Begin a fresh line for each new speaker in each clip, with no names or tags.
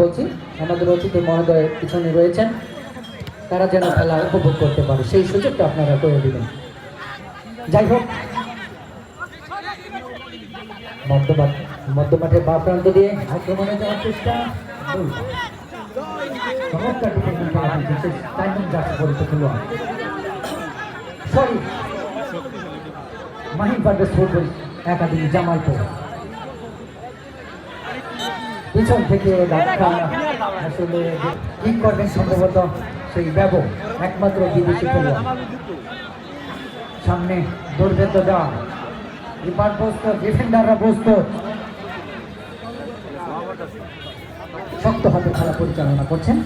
বলছি, আমাদের অতিথি মহোদয় পিছনে রয়েছেন। তারা যেন খেলা উপভোগ করতে পারে, সেই সুযোগটা আপনারা করে দিবেন। যাই হোক মধ্যমাঠ বা প্রান্ত দিয়ে আক্রমণে যাওয়ার চেষ্টা। চমৎকার সরি মাহিম একাডেমি, জামালপুর। পিছন থেকে ধাক্কা আসলে ঠিক করবেন সম্ভবত সেই ব্যব একমাত্র বিদেশি খেলোয়াড়। সামনে দুর্ভেদ্য দেওয়া রিপার প্রস্তুত ডিফেন্ডাররা প্রস্তুত শক্ত হাতে খেলা পরিচালনা করছেন।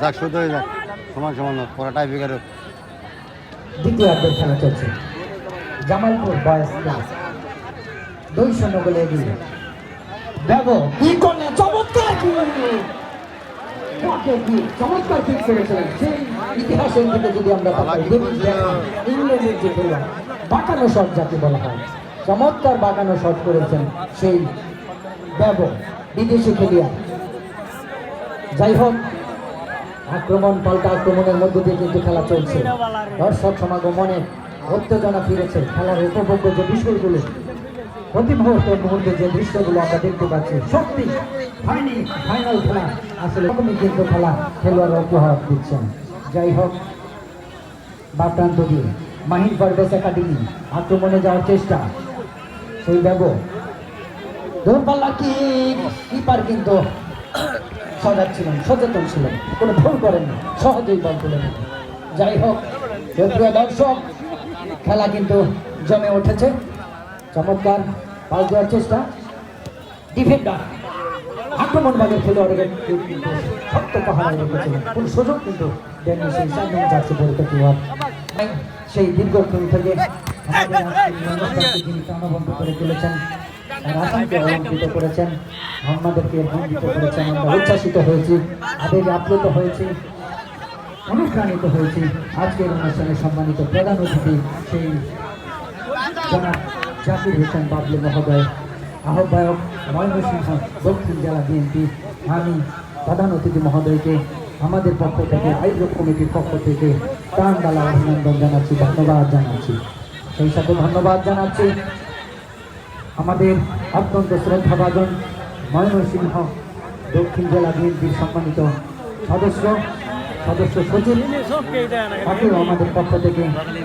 যাক শুধু যাক। সমান সমান হোক, পরে
দ্বিতীয় অর্ধের খেলা চলছে। জামালপুর বয়স দুই শূন্য গোলে এগিয়ে। দেব কি করলেন চমৎকার কি? চমৎকার কিক করেছিলেন। সেই ইতিহাসের দিকে যদি আমরা ইংল্যান্ডের যে বাঁকানো শট যাকে বলা হয় চমৎকার বাঁকানো শট করেছেন সেই দেব বিদেশি খেলিয়া যাই হোক আক্রমণ পাল্টা আক্রমণের মধ্যে দিয়ে কিন্তু খেলা চলছে। দর্শক সমাগম মনে উত্তেজনা ফিরেছে খেলার উপভোগ্য যে বিষয়গুলো প্রতি মুহূর্তে মুহূর্তে যে দৃশ্যগুলো আমরা দেখতে পাচ্ছি, সত্যি ফাইনাল ফাইনাল খেলা। আসলে কিন্তু খেলা, খেলোয়াড়রা উপহার দিচ্ছেন। যাই হোক বা প্রান্ত দিয়ে, মাহিন পারভেজ একাডেমি আক্রমণে যাওয়ার চেষ্টা। সেই ব্যব দূরপাল্লা কি? কিপার কিন্তু সজাগ ছিলেন, সচেতন ছিলেন। কোনো ভুল করেননি, সহজেই বল তুলে যাই হোক দর্শক, খেলা কিন্তু জমে উঠেছে। চমৎকার। পাস দেওয়ার চেষ্টা। ডিফেন্ডার আক্রমণবাগের খেলোয়াড়ের কিন্তু শক্ত পাহাড়ে রেখেছিলেন কোন সুযোগ কিন্তু সেই সামনে যাচ্ছে বলতে খেলোয়াড়। সেই থেকে প্রাণবন্ত করে করেছেন। করেছেন। উচ্ছ্বাসিত হয়েছি। আবেগে আপ্লুত হয়েছি। অনুপ্রাণিত হয়েছি। আজকের অনুষ্ঠানে সম্মানিত প্রধান অতিথি সেই জাকির হোসেন বাবলু মহোদয় আহ্বায়ক ময়মনসিংহ দক্ষিণ জেলা বিএনপি আমি প্রধান অতিথি মহোদয়কে আমাদের পক্ষ থেকে আয়োজক কমিটির পক্ষ থেকে প্রাণ অভিনন্দন জানাচ্ছি ধন্যবাদ জানাচ্ছি সেই সাথে ধন্যবাদ জানাচ্ছি আমাদের অত্যন্ত শ্রদ্ধাভাজন ময়মনসিংহ দক্ষিণ জেলা বিএনপির সম্মানিত সদস্য সদস্য সচিব তাকেও আমাদের পক্ষ থেকে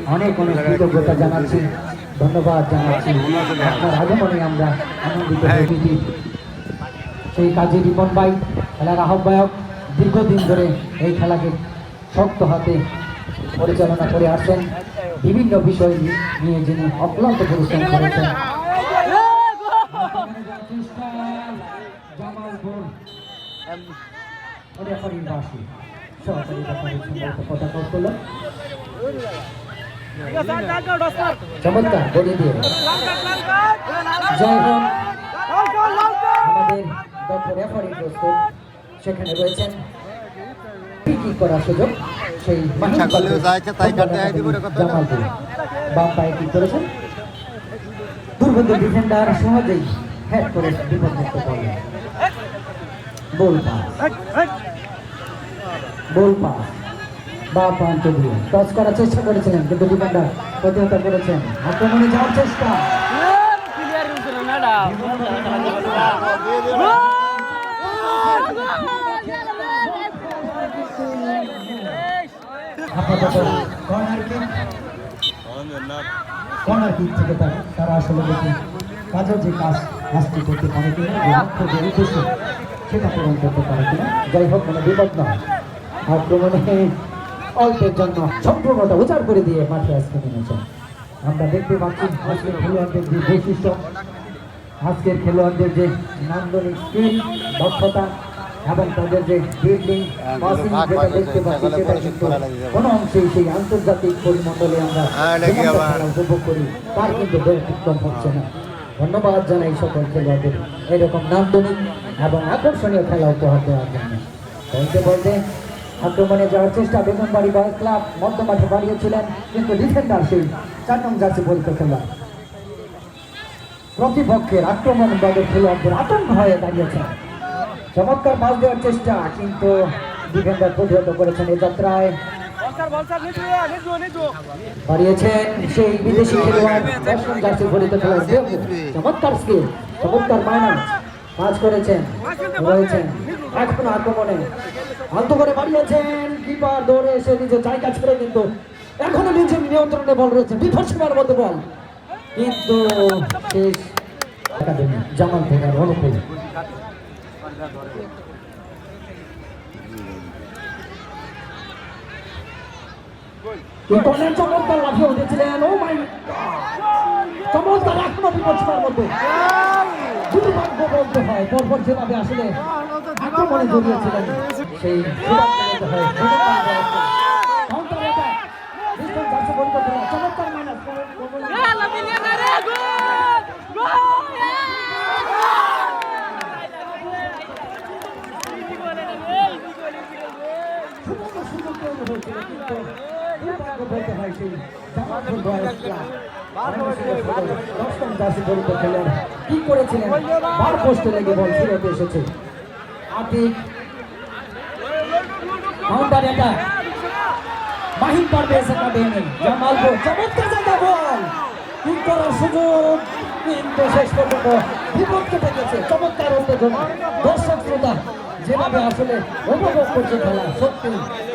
অনেক অনেক কৃতজ্ঞতা জানাচ্ছি ধন্যবাদ জানাচ্ছি। আপনার আগমনে আমরা আনন্দিত হয়েছি। সেই কাজে রিপন ভাই খেলার আহ্বায়ক দীর্ঘদিন ধরে এই খেলাকে শক্ত হাতে পরিচালনা করে আসছেন। বিভিন্ন বিষয় নিয়ে যিনি অক্লান্ত পরিশ্রম করেছেন। সহকারী সম্ভবত চমৎকার বলে দিয়ে। জয় হোক। আমাদের দক্ষ রেফারি প্রস্তুত। সেখানে রয়েছেন কি করার সুযোগ সেই বাম পায়ে কি করেছেন? দুর্ভেদ্য ডিফেন্ডার সহজেই হেড করে বিপদমুক্ত করলেন বল পাস বল পাস বা প্রান্ত দিয়ে টস করার চেষ্টা করেছিলেন, কিন্তু ডিফেন্ডার প্রতিহত করেছেন। আক্রমণে যাওয়ার চেষ্টা। আপাতত কর্নার কিক কর্নার আসলে দেখি কাজ কাজটি পারে কিনা, যে লক্ষ্য যে উদ্দেশ্য, সেটা পূরণ করতে পারে কিনা, যাই হোক, কোনো বিপদ নয়। আক্রমণে অল্পের জন্য সম্পূর্ণটা উচার করে দিয়ে মাঠে আজকে নেমেছেন আমরা দেখতে পাচ্ছি আজকের খেলোয়াড়দের যে বৈশিষ্ট্য আজকের খেলোয়াড়দের যে নান্দনিক স্কিল দক্ষতা এবং তাদের যে পাসিং যেটা দেখতে পাচ্ছি সেটা কিন্তু কোনো অংশেই সেই আন্তর্জাতিক পরিমণ্ডলে আমরা
হ্যাঁ,
উপভোগ করি তার কিন্তু ব্যতিক্রম হচ্ছে না। ধন্যবাদ জানাই সকল খেলোয়াড়দের। এরকম নান্দনিক এবং আকর্ষণীয় খেলা উপহার দেওয়ার জন্য। বলতে বলতে আক্রমণে যাওয়ার চেষ্টা বেতনবাড়ি বয়েজ ক্লাব মধ্য মাঠে বাড়িয়েছিলেন, কিন্তু ডিফেন্ডার সেই চার নং জার্সি পরীক্ষা খেলোয়াড় প্রতিপক্ষের আক্রমণ দলের খেলোয়াড়দের আতঙ্ক হয়ে দাঁড়িয়েছেন চমৎকার মাছ দেওয়ার চেষ্টা, কিন্তু ডিফেন্ডার প্রতিহত করেছেন এই যাত্রায় হারিয়েছেন সেই বিদেশি চমৎকার চমৎকার কাজ করেছেন, রয়েছেন। এখন আক্রমণে আলতো করে বাড়িয়েছেন, কিপার দৌড়ে এসে নিজের জায়গা ছেড়ে কিন্তু এখনও নিজের নিয়ন্ত্রণে বল রয়েছে। বিপদ সীমার মধ্যে বল। কিন্তু শেষ একাডেমি আর অনুকূল চমৎকার লাফিয়ে উঠেছিলেন। ও মাই চমৎকার এখনও বিপদ সীমার মধ্যে দুর্ভাগ্য বলতে হয়। পরপর যেভাবে আসলে আক্রমণে জড়িয়েছিলেন সেই দুর্ভাগ্য বলতে হয় কাউন্টার অ্যাটাক বিষ্ণু চারশো পরিবর্তন চমৎকার মাইনাস সুযোগ সুযোগ তৈরি হয়েছিল কিন্তু দুর্ভাগ্য বলতে হয় সেই দশম জার্সি পরিত খেলেন কি করেছিলেন বার পোস্টে লেগে বল ফিরতে এসেছে Atik counter attack Mahim Parvez academy Jamalpur চমৎকার জায়গা বল কি করার সুযোগ কিন্তু শেষ পর্যন্ত বিপদ কেটে চমৎকার উত্তেজনা দর্শক, শ্রোতা, যেভাবে আসলে উপভোগ করছে খেলা, সত্যি।